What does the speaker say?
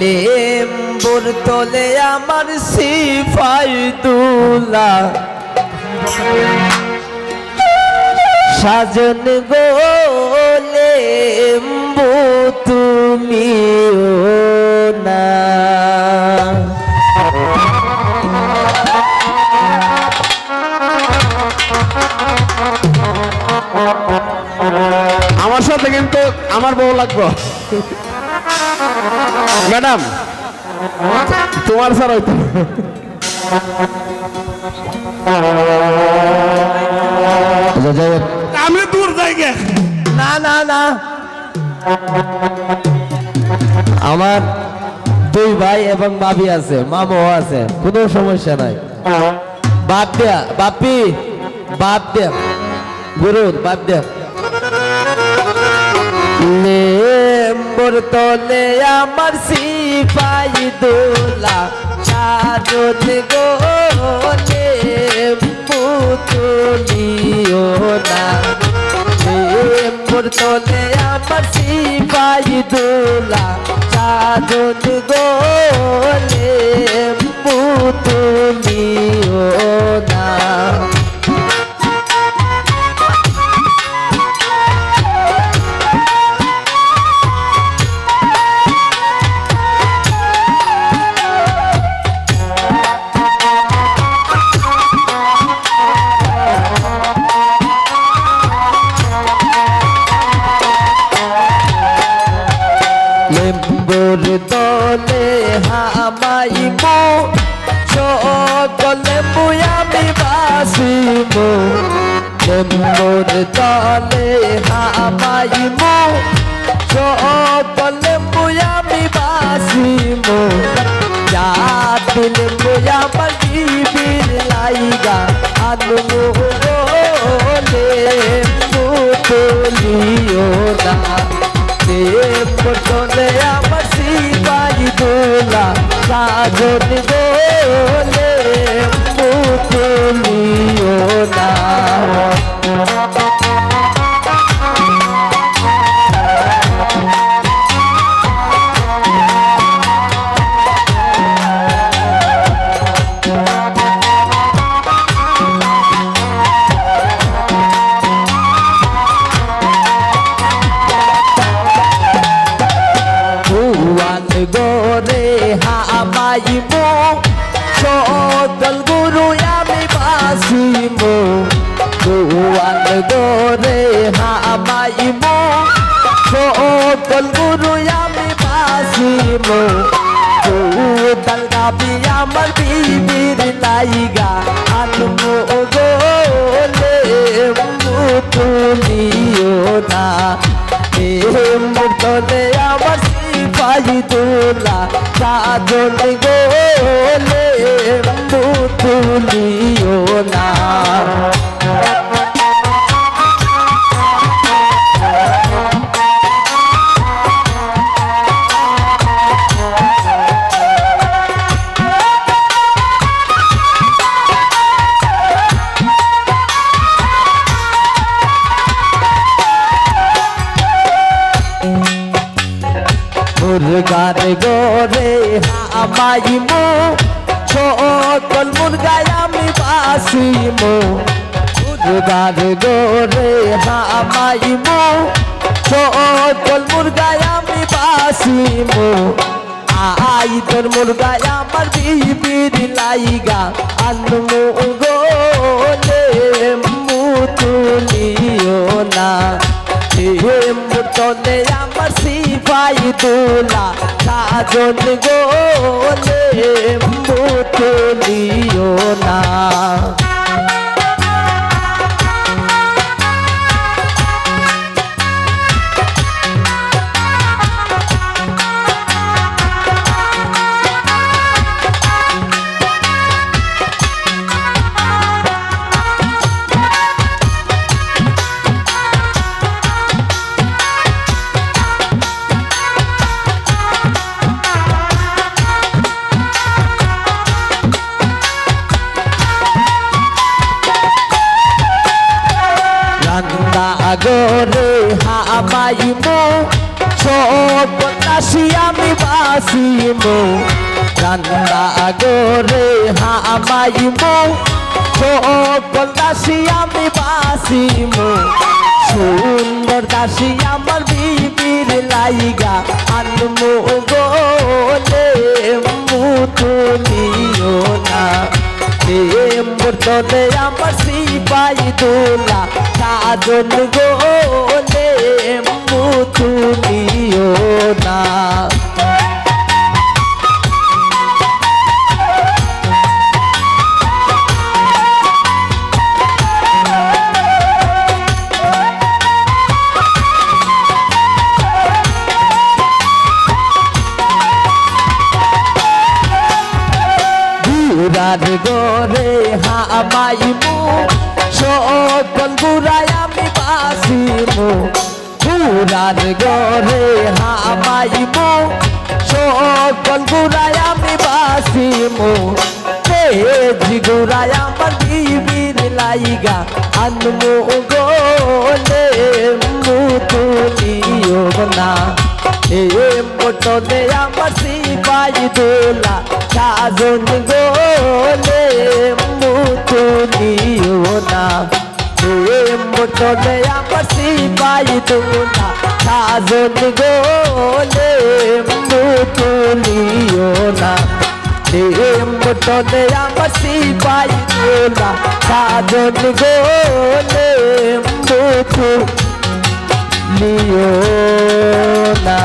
লেম্বুর তোলে আমার সিফাই দুলা। সাজন গো লেম্বু তুমিও না। আমার সাথে কিন্তু আমার বউ লাগবে। ম্যাডাম তোমার স্যার হইতো আচ্ছা, যাই। আমি দূর জায়গা না না না। আমার দুই ভাই এবং বাবি আছে মামু আছে কোনো সমস্যা নাই। বাদ দেয়া বাপি বাদ দে গুরু বাদ দে লেম্বর তলে আমার সিপাই দোলা সাজন গো পুতুলিও তুলিও না। লেম্বর তলে আমার সিপাই দোলা সাজন গো লেম্বুর দলে হামাইব সকলে মুয়ামি বাসিব লেম্বুর দলে হামাইব সকলে মুয়ামি বাসিব দিল মুয়ামার বিবির লাইগা। আনমু লেম্বু তুলিও না। সিপাই দোলা সাজন গোলে গোরে হামাইব সকল গুরু আমি বাসিব ভুয়ান গোরে হামাইব সকল গুরু আমি বাসিব ভূতাল গাবি আমার না মুতলে আমার সিপাহি তোলা সাজন গোলে মুতুলিও না মুরগার গোরে হামাইমো সকল মুরগায় আমি বাসিমো মুরগার গোরে হামাইমো সকল মুরগায় আমি বাসিমো আই তোর মুরগায় আমার বিবির লাইগা আনমু গোলে মুতুলিও না মুতলে আমার সিপাই তোলা সাজন গোলে মুতুলিও না। আগরে হামাইমো সকলা দাসী আমি বাসিমো। রান্না গোরে হামাইমো সকল দাসী আমি বাসিমো। সুন্দর দাসী আমার বিবির লাইগা, আনমো গোলে মুতুলিও না। প্রেম মুর্তলে আমার সিপাই দোলা সাজন গোলে মুতুলিও না। গুরার গরে হামাইমু সকল গুরাই আমি বাসিমু গুরার গরে হামাইমু। সকল গুরাই আমি বাসিমু তেজ গুরাই আমার বিবির লাইগা। আনমু গোলে মুতুলিও না। এ মোটনে আমার সিপাই দোলা। সাজন গোলে না এ মোটনে আমার সিপাই দোলা সাজন গোলে মুতুলিও না। এ মোটনে আমার সিপাই দোলা সাজন গোলে মুতুলিও লিও না।